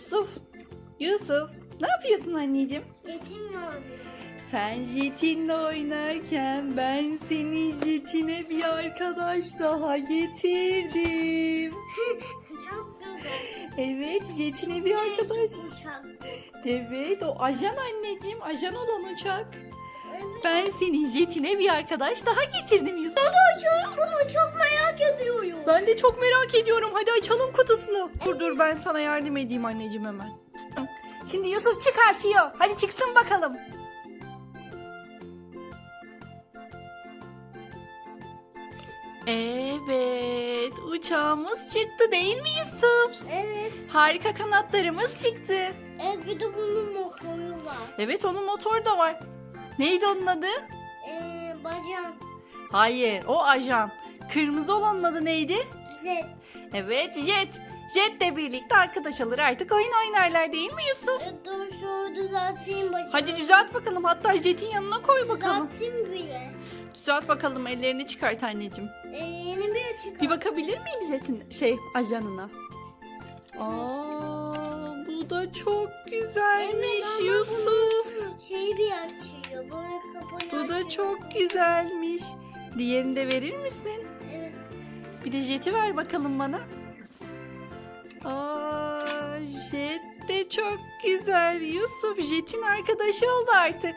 Yusuf. Yusuf. Ne yapıyorsun anneciğim? Yetim yavrum. Sen jetinle oynarken ben senin jetine bir arkadaş daha getirdim. Çok güzel. Evet jetine bir arkadaş. Uçak. Evet o ajan anneciğim. Ajan olan uçak. Ben senin jetine bir arkadaş daha getirdim Yusuf. Açalım bunu çok merak ediyorum. Ben de çok merak ediyorum. Hadi açalım kutusunu. Dur dur ben sana yardım edeyim anneciğim hemen. Şimdi Yusuf çıkartıyor. Hadi çıksın bakalım. Evet, uçağımız çıktı değil mi Yusuf? Evet. Harika kanatlarımız çıktı. Evet bir de bunun motoru var. Evet, onun motoru da var. Neydi onun adı? Ee, bacağım. Hayır, o ajan. Kırmızı olanın adı neydi? Z. Evet, Jet. Jet'le birlikte arkadaş olur artık oyun oynarlar değil mi Yusuf? E, dur şöyle düzelteyim bacağımı. Hadi düzelt bakalım. Hatta Jet'in yanına koy bakalım. Düzelteyim bile. Düzelt bakalım. Ellerini çıkart anneciğim. Ee, yeni bir açık. Bir bakabilir miyim Jet'in şey ajanına? Aa, bu da çok güzelmiş bir açıyor. Kapıyı Bu da açıyor. çok güzelmiş. Diğerini de verir misin? Evet. Bir de Jet'i ver bakalım bana. Aa, Jet de çok güzel. Yusuf Jet'in arkadaşı oldu artık.